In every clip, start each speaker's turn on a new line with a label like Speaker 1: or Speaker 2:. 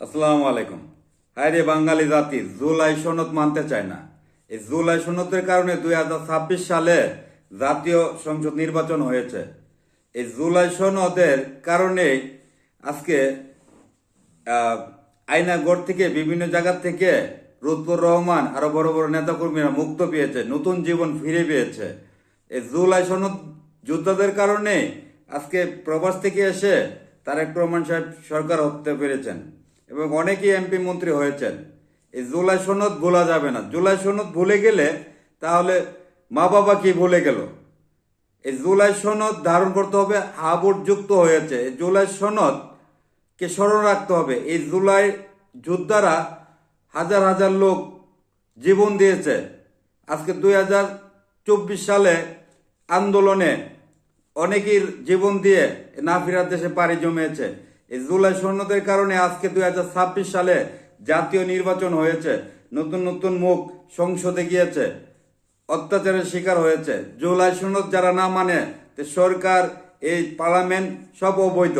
Speaker 1: আসসালামু আলাইকুম। হায় রে বাঙালি জাতি জুলাই সনদ মানতে চায় না। এই জুলাই সনদের কারণে দুই হাজার ছাব্বিশ সালে জাতীয় সংসদ নির্বাচন হয়েছে। এই জুলাই সনদের কারণে আজকে আহ, আয়নাগড় থেকে বিভিন্ন জায়গা থেকে রুদপুর রহমান আরও বড় বড় নেতাকর্মীরা মুক্ত পেয়েছে নতুন জীবন ফিরে পেয়েছে। এই জুলাই সনদ যোদ্ধাদের কারণে আজকে প্রবাস থেকে এসে তারেক রহমান সাহেব সরকার হতে পেরেছেন। এবং অনেকেই এমপি মন্ত্রী হয়েছেন। এই জুলাই সনদ ভোলা যাবে না। জুলাই সনদ ভুলে গেলে তাহলে মা বাবা কি ভুলে গেল? এই জুলাই সনদ ধারণ করতে হবে হাবুট যুক্ত হয়েছে। এই জুলাই সনদ কে স্মরণ রাখতে হবে। এই জুলাই যোদ্ধারা হাজার হাজার লোক জীবন দিয়েছে। আজকে দুই হাজার চব্বিশ সালে আন্দোলনে অনেকের জীবন দিয়ে না ফেরার দেশে পাড়ি জমিয়েছে। এই জুলাই সৈন্যদের কারণে আজকে দুই হাজার ছাব্বিশ সালে জাতীয় নির্বাচন হয়েছে। নতুন নতুন মুখ সংসদে গিয়েছে। অত্যাচারের শিকার হয়েছে। জুলাই সনদ যারা না মানে সরকার, এই পার্লামেন্ট সব অবৈধ।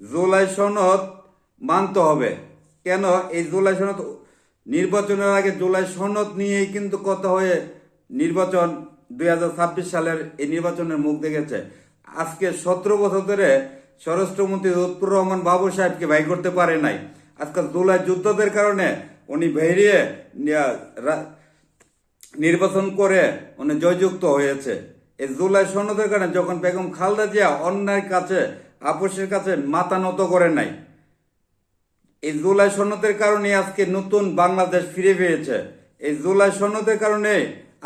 Speaker 1: জুলাই সনদ মানতে হবে। কেন? এই জুলাই সনদ নির্বাচনের আগে জুলাই সনদ নিয়েই কিন্তু কথা হয়ে নির্বাচন দুই হাজার ছাব্বিশ সালের এই নির্বাচনের মুখ দেখেছে। আজকে সতেরো বছর ধরে স্বরাষ্ট্রমন্ত্রী লুৎফুর রহমান বাবু সাহেবকে ব্যয় করতে পারে নাই। আজকে জুলাই যুদ্ধদের কারণে উনি বেরিয়ে নির্বাচন করে উনি জয়যুক্ত হয়েছে। এই জুলাই সনদের কারণে যখন বেগম খালদা জিয়া অন্যায়ের কাছে, আপোষের কাছে মাথা নত করে নাই, এই জুলাই সৈন্যদের কারণে আজকে নতুন বাংলাদেশ ফিরে পেয়েছে। এই জুলাই সৈন্যদের কারণে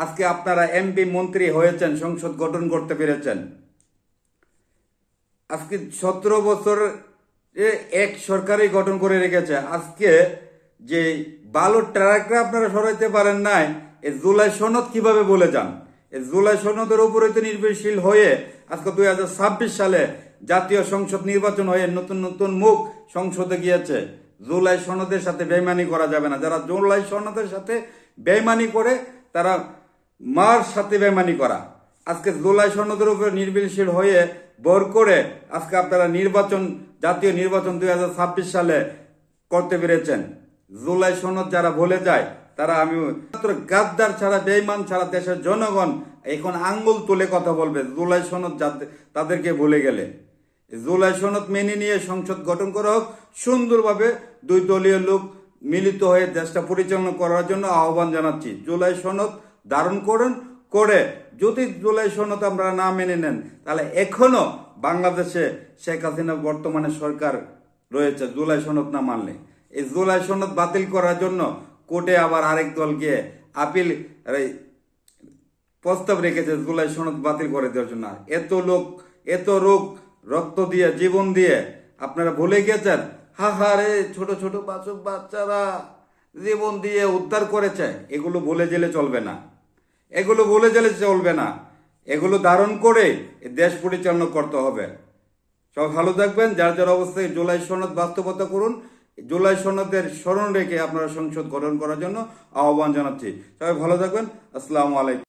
Speaker 1: আজকে আপনারা এমপি মন্ত্রী হয়েছেন, সংসদ গঠন করতে পেরেছেন। আজকে সতেরো বছর এক সরকারই গঠন করে রেখেছে। আজকে যে বালুর ট্রাকরা আপনারা সরাইতে পারেন নাই এই জুলাই সনদ কীভাবে বলে যান? এই জুলাই সনদের উপরে তো নির্ভরশীল হয়ে আজকে দুই হাজার ছাব্বিশ সালে জাতীয় সংসদ নির্বাচন হয়ে নতুন নতুন মুখ সংসদে গিয়েছে। জুলাই সনদের সাথে বেইমানি করা যাবে না। যারা জুলাই সনদের সাথে বেইমানি করে, তারা মার সাথে বেইমানি করা। আজকে জুলাই সনদের উপর নির্ভরশীল হয়ে বর করে আজকে আপনারা নির্বাচন, জাতীয় নির্বাচন দু হাজার ছাব্বিশ সালে করতে পেরেছেন। জুলাই সনদ যারা ভুলে যায়, তারা আমি গাদ্দার ছাড়া, বেইমান ছাড়া দেশের জনগণ এখন আঙ্গুল তুলে কথা বলবে জুলাই সনদ তাদেরকে ভুলে গেলে। জুলাই সনদ মেনে নিয়ে সংসদ গঠন করা হোক, সুন্দরভাবে দুই দলীয় লোক মিলিত হয়ে দেশটা পরিচালনা করার জন্য আহ্বান জানাচ্ছি। জুলাই সনদ ধারণ করুন করে যদি জুলাই সনদ আমরা না মেনে নেন, তাহলে এখনও বাংলাদেশে শেখ হাসিনা বর্তমানে সরকার রয়েছে জুলাই সনদ না মানলে। এই জুলাই সনদ বাতিল করার জন্য কোর্টে আবার আরেক দল গিয়ে আপিল প্রস্তাব রেখেছে জুলাই সনদ বাতিল করে দেওয়ার জন্য। এত লোক, এত রোগ, রক্ত দিয়ে, জীবন দিয়ে আপনারা ভুলে গেছেন? হা হা রে, ছোট ছোট বাচক বাচ্চারা জীবন দিয়ে উদ্ধার করেছে। এগুলো ভুলে গেলে চলবে না। এগুলো বলে গেলে চলবে না। এগুলো ধারণ করে দেশ পরিচালনা করতে হবে। সব ভালো থাকবেন, যার যার অবস্থায় জুলাই সনদ বাস্তবতা করুন। জুলাই সনদের স্মরণ রেখে আপনারা সংসদ গঠন করার জন্য আহ্বান জানাচ্ছি। সবাই ভালো থাকবেন। আসসালামু আলাইকুম।